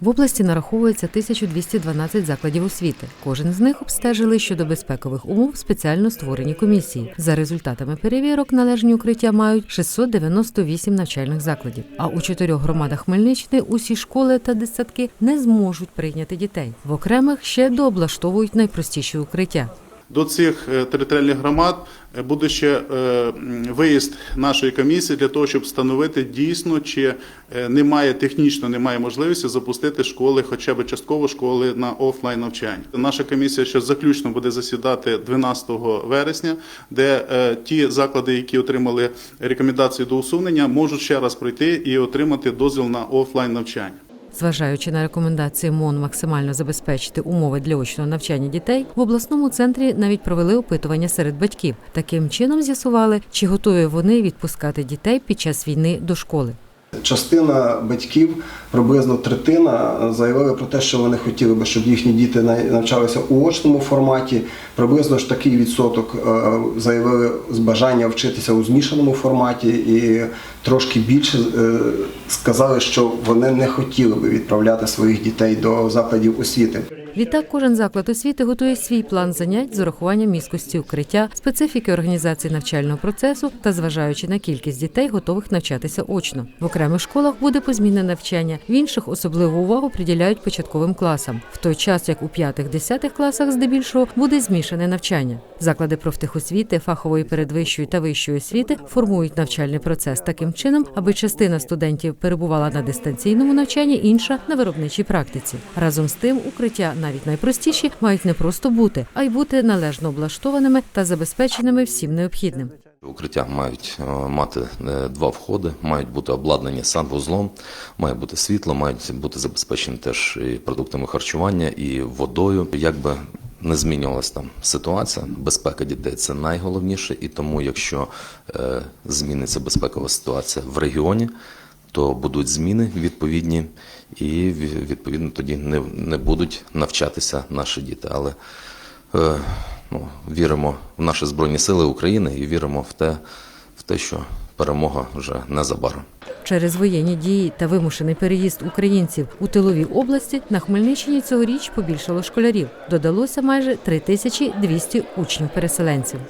В області нараховується 1212 закладів освіти. Кожен з них обстежили щодо безпекових умов спеціально створені комісії. За результатами перевірок належні укриття мають 698 навчальних закладів. А у чотирьох громадах Хмельниччини усі школи та дитсадки не зможуть прийняти дітей. В окремих ще дооблаштовують найпростіші укриття. До цих е, територіальних громад е, буде ще е, виїзд нашої комісії для того, щоб встановити дійсно, чи немає технічно немає можливості запустити школи, хоча б частково школи на офлайн навчання. Наша комісія ще заключно буде засідати 12 вересня, де ті заклади, які отримали рекомендації до усунення, можуть ще раз прийти і отримати дозвіл на офлайн навчання. Зважаючи на рекомендації МОН максимально забезпечити умови для очного навчання дітей, в обласному центрі навіть провели опитування серед батьків. Таким чином з'ясували, чи готові вони відпускати дітей під час війни до школи. Частина батьків, приблизно третина, заявили про те, що вони хотіли би, щоб їхні діти навчалися у очному форматі. Приблизно ж такий відсоток е, заявили з бажання вчитися у змішаному форматі, і трошки більше е, сказали, що вони не хотіли би відправляти своїх дітей до закладів освіти. Відтак, кожен заклад освіти готує свій план занять з урахуванням міськості укриття, специфіки організації навчального процесу та зважаючи на кількість дітей, готових навчатися очно. В окремих школах буде позмінне навчання, в інших особливу увагу приділяють початковим класам, в той час як у 5-10 класах здебільшого буде змішане навчання. Заклади профтехосвіти, фахової передвищої та вищої освіти формують навчальний процес таким чином, аби частина студентів перебувала на дистанційному навчанні, інша на виробничій практиці. Разом з тим, укриття навіть найпростіші мають не просто бути, а й бути належно облаштованими та забезпеченими всім необхідним. Укриття мають е, мати е, два входи, мають бути обладнані санвузлом, має бути світло, мають бути забезпечені теж і продуктами харчування, і водою. Якби не змінювалася там ситуація, безпека дітей це найголовніше, і тому, якщо е, зміниться безпекова ситуація в регіоні, то будуть зміни відповідні, і ві- відповідно тоді не, не будуть навчатися наші діти. Але е, ну, віримо в наші Збройні Сили України і віримо в те, в те, що перемога вже незабаром. Через воєнні дії та вимушений переїзд українців у тилові області на Хмельниччині цьогоріч побільшало школярів. Додалося майже 3200 учнів-переселенців.